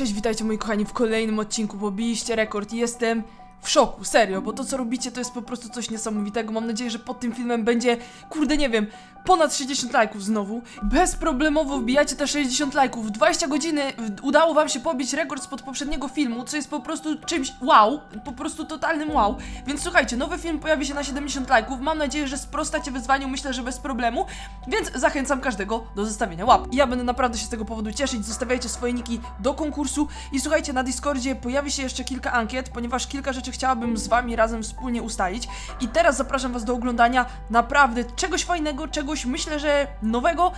Cześć, witajcie moi kochani w kolejnym odcinku, pobiliście rekord jestem w szoku, serio, bo to co robicie to jest po prostu coś niesamowitego. Mam nadzieję, że pod tym filmem będzie, kurde nie wiem, ponad 60 lajków znowu. Bezproblemowo wbijacie te 60 lajków. W 20 godziny udało wam się pobić rekord spod poprzedniego filmu, co jest po prostu czymś wow, po prostu totalnym wow. Więc słuchajcie, nowy film pojawi się na 70 lajków. Mam nadzieję, że sprostacie wyzwaniu, myślę, że bez problemu. Więc zachęcam każdego do zostawienia łap. Ja będę naprawdę się z tego powodu cieszyć. Zostawiajcie swoje niki do konkursu. I słuchajcie, na Discordzie pojawi się jeszcze kilka ankiet, ponieważ kilka rzeczy chciałabym z wami razem wspólnie ustalić. I teraz zapraszam was do oglądania naprawdę czegoś fajnego, czegoś myślę, że nowego.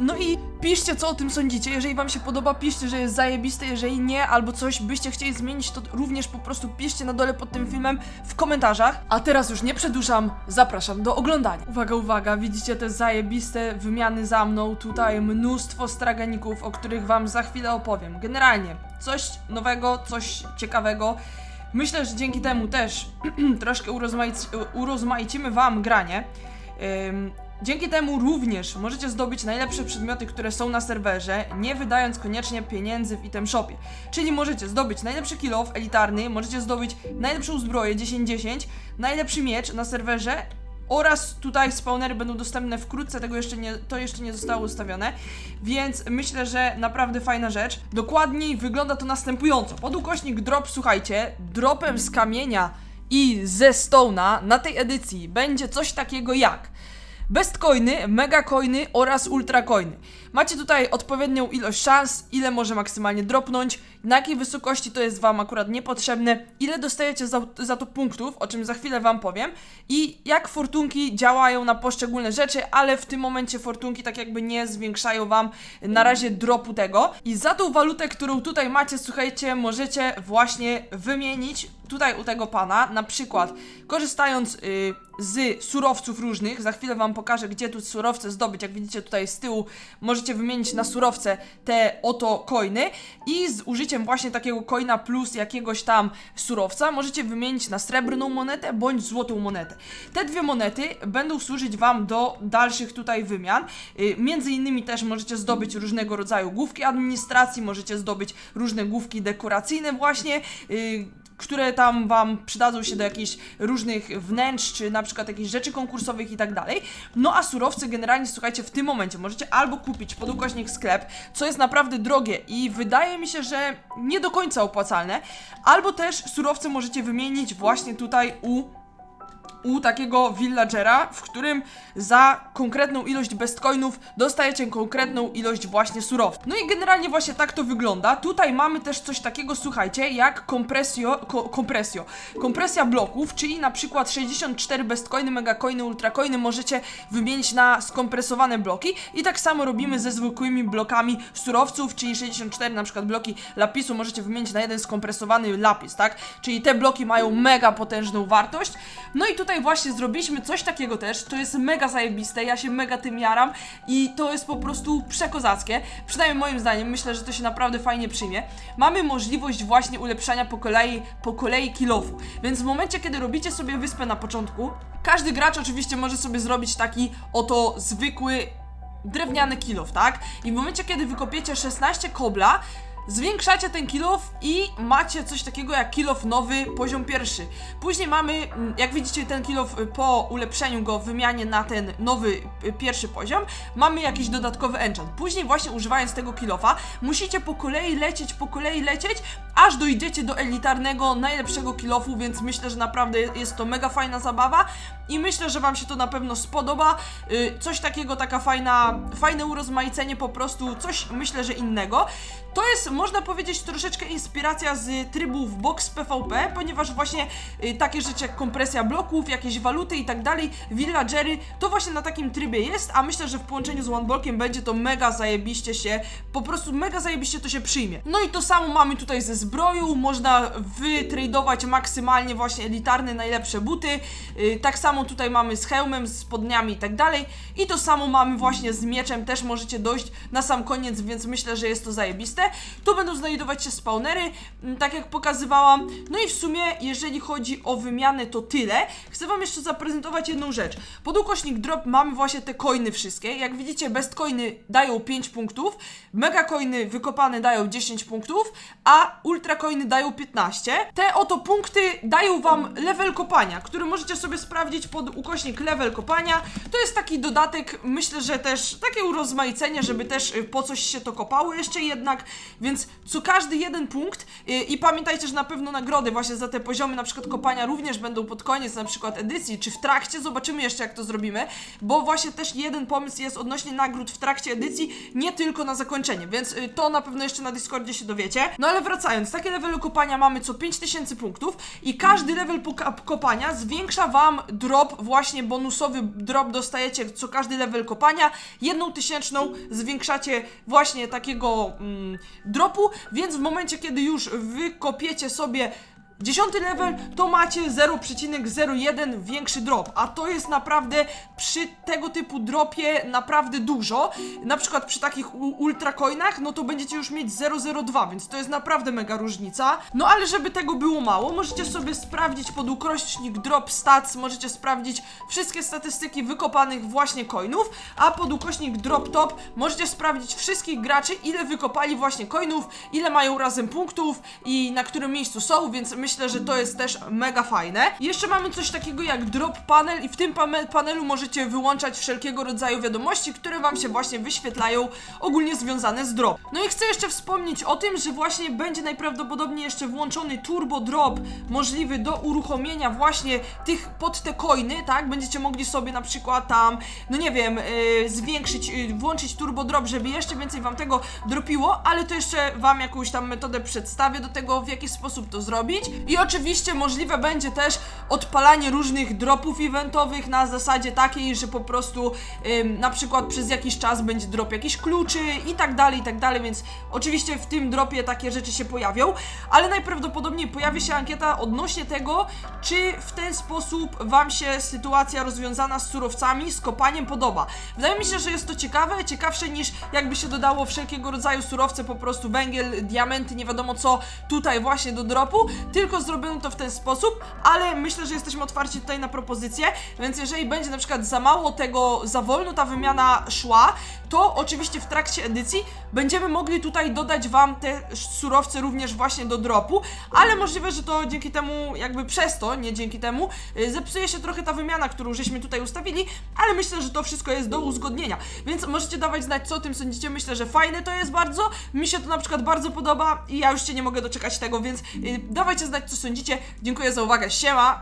No i piszcie, co o tym sądzicie. Jeżeli wam się podoba, piszcie, że jest zajebiste. Jeżeli nie, albo coś byście chcieli zmienić, to również po prostu piszcie na dole pod tym filmem w komentarzach. A teraz już nie przedłużam, zapraszam do oglądania. Uwaga, uwaga, widzicie te zajebiste wymiany za mną. Tutaj mnóstwo straganików, o których wam za chwilę opowiem. Generalnie, coś nowego, coś ciekawego. Myślę, że dzięki temu też troszkę urozmaic urozmaicimy wam granie. Dzięki temu również możecie zdobyć najlepsze przedmioty, które są na serwerze, nie wydając koniecznie pieniędzy w item shopie. Czyli możecie zdobyć najlepszy kill off elitarny, możecie zdobyć najlepszą zbroję 10-10, najlepszy miecz na serwerze oraz tutaj spawnery będą dostępne wkrótce, tego jeszcze nie, to jeszcze nie zostało ustawione, więc myślę, że naprawdę fajna rzecz. Dokładniej wygląda to następująco. Podukośnik drop, słuchajcie, dropem z kamienia i ze Stone'a na tej edycji będzie coś takiego jak Best coiny, mega oraz ultra coiny. Macie tutaj odpowiednią ilość szans, ile może maksymalnie dropnąć, na jakiej wysokości to jest wam akurat niepotrzebne, ile dostajecie za, za to punktów, o czym za chwilę wam powiem i jak fortunki działają na poszczególne rzeczy, ale w tym momencie fortunki tak jakby nie zwiększają wam na razie dropu tego. I za tą walutę, którą tutaj macie, słuchajcie, możecie właśnie wymienić tutaj u tego pana, na przykład korzystając y, z surowców różnych, za chwilę wam pokażę, gdzie tu surowce zdobyć, jak widzicie tutaj z tyłu możecie wymienić na surowce te oto coiny i z użyciem właśnie takiego coina plus jakiegoś tam surowca możecie wymienić na srebrną monetę bądź złotą monetę. Te dwie monety będą służyć wam do dalszych tutaj wymian, y, między innymi też możecie zdobyć różnego rodzaju główki administracji, możecie zdobyć różne główki dekoracyjne właśnie, y, które tam wam przydadzą się do jakichś różnych wnętrz, czy na przykład jakichś rzeczy konkursowych i tak dalej. No a surowce generalnie, słuchajcie, w tym momencie możecie albo kupić pod ukośnik sklep, co jest naprawdę drogie i wydaje mi się, że nie do końca opłacalne, albo też surowce możecie wymienić właśnie tutaj u u takiego villagera, w którym za konkretną ilość bestcoinów dostajecie konkretną ilość właśnie surowców. No i generalnie właśnie tak to wygląda. Tutaj mamy też coś takiego, słuchajcie, jak kompresjo, ko. Kompresja bloków, czyli na przykład 64 bestcoiny, megacoiny, ultracoiny możecie wymienić na skompresowane bloki i tak samo robimy ze zwykłymi blokami surowców, czyli 64 na przykład bloki lapisu możecie wymienić na jeden skompresowany lapis, tak? Czyli te bloki mają mega potężną wartość. No i tutaj właśnie zrobiliśmy coś takiego też, to jest mega zajebiste, ja się mega tym jaram i to jest po prostu przekozackie, przynajmniej moim zdaniem, myślę, że to się naprawdę fajnie przyjmie. Mamy możliwość właśnie ulepszania po kolei, po kolei kilofu, więc w momencie, kiedy robicie sobie wyspę na początku, każdy gracz oczywiście może sobie zrobić taki oto zwykły drewniany kilof, tak? I w momencie, kiedy wykopiecie 16 kobla, Zwiększacie ten kilof i macie coś takiego jak kilof nowy, poziom pierwszy. Później mamy, mm, jak widzicie, ten kilof y, po ulepszeniu go, wymianie na ten nowy y, pierwszy poziom, mamy jakiś dodatkowy enchant. Później właśnie używając tego kilofa, musicie po kolei lecieć, po kolei lecieć, aż dojdziecie do elitarnego, najlepszego kilofu, więc myślę, że naprawdę jest to mega fajna zabawa i myślę, że wam się to na pewno spodoba. Y, Coś takiego, taka fajna, fajne urozmaicenie po prostu, coś myślę, że innego. To jest, można powiedzieć, troszeczkę inspiracja z trybów box PvP, ponieważ właśnie y, takie rzeczy jak kompresja bloków, jakieś waluty i tak dalej, villagery, to właśnie na takim trybie jest, a myślę, że w połączeniu z OneBlockiem będzie to mega zajebiście się, po prostu mega zajebiście to się przyjmie. No i to samo mamy tutaj ze zbroju, można wytradować maksymalnie właśnie elitarne, najlepsze buty. Y, tak samo tutaj mamy z hełmem, z spodniami i tak dalej. I to samo mamy właśnie z mieczem, też możecie dojść na sam koniec, więc myślę, że jest to zajebiste. Tu będą znajdować się spawnery, mm, tak jak pokazywałam. No i w sumie, jeżeli chodzi o wymianę, to tyle. Chcę wam jeszcze zaprezentować jedną rzecz. Pod ukośnik drop mamy właśnie te coiny wszystkie. Jak widzicie, best coiny dają 5 punktów, mega coiny wykopane dają 10 punktów, a ultra coiny dają 15. Te oto punkty dają wam level kopania, który możecie sobie sprawdzić pod ukośnik level kopania. To jest taki dodatek, myślę, że też takie urozmaicenie, żeby też y, po coś się to kopało jeszcze jednak, więc co każdy jeden punkt y, i pamiętajcie, że na pewno nagrody właśnie za te poziomy na przykład kopania również będą pod koniec na przykład edycji, czy w trakcie, zobaczymy jeszcze jak to zrobimy, bo właśnie też jeden pomysł jest odnośnie nagród w trakcie edycji, nie tylko na zakończenie, więc y, to na pewno jeszcze na Discordzie się dowiecie. No ale wracając, takie levely kopania mamy co 5000 punktów i każdy level kopania zwiększa wam drop, właśnie bonusowy drop dostajecie co każdy level kopania, jedną tysięczną zwiększacie właśnie takiego mm, dropu, więc w momencie kiedy już wykopiecie sobie Dziesiąty level to macie 0,01 większy drop, a to jest naprawdę przy tego typu dropie naprawdę dużo. Na przykład przy takich ultra coinach, no to będziecie już mieć 0,02, więc to jest naprawdę mega różnica. No ale żeby tego było mało, możecie sobie sprawdzić pod ukośnik drop stats, możecie sprawdzić wszystkie statystyki wykopanych właśnie coinów, a pod ukośnik drop top możecie sprawdzić wszystkich graczy, ile wykopali właśnie coinów, ile mają razem punktów i na którym miejscu są, więc myślę, że to jest też mega fajne. Jeszcze mamy coś takiego jak drop panel i w tym panelu możecie wyłączać wszelkiego rodzaju wiadomości, które wam się właśnie wyświetlają ogólnie związane z drop. No i chcę jeszcze wspomnieć o tym, że właśnie będzie najprawdopodobniej jeszcze włączony turbo drop możliwy do uruchomienia właśnie tych pod te coiny, tak? Będziecie mogli sobie na przykład tam, no nie wiem, yy, zwiększyć, yy, włączyć turbo drop, żeby jeszcze więcej wam tego dropiło, ale to jeszcze wam jakąś tam metodę przedstawię do tego, w jaki sposób to zrobić. I oczywiście możliwe będzie też odpalanie różnych dropów eventowych na zasadzie takiej, że po prostu ym, na przykład przez jakiś czas będzie drop jakichś kluczy i tak dalej, i tak dalej, więc oczywiście w tym dropie takie rzeczy się pojawią, ale najprawdopodobniej pojawi się ankieta odnośnie tego, czy w ten sposób wam się sytuacja rozwiązana z surowcami, z kopaniem podoba. Wydaje mi się, że jest to ciekawe, ciekawsze niż jakby się dodało wszelkiego rodzaju surowce, po prostu węgiel, diamenty, nie wiadomo co, tutaj właśnie do dropu, tylko zrobiono to w ten sposób, ale myślę, że jesteśmy otwarci tutaj na propozycje, więc jeżeli będzie na przykład za mało tego, za wolno ta wymiana szła, to oczywiście w trakcie edycji będziemy mogli tutaj dodać wam te surowce również właśnie do dropu, ale możliwe, że to dzięki temu, jakby przez to, nie dzięki temu, y, zepsuje się trochę ta wymiana, którą żeśmy tutaj ustawili, ale myślę, że to wszystko jest do uzgodnienia, więc możecie dawać znać, co o tym sądzicie, myślę, że fajne to jest bardzo, mi się to na przykład bardzo podoba i ja już się nie mogę doczekać tego, więc y, dawajcie co sądzicie, dziękuję za uwagę, siema!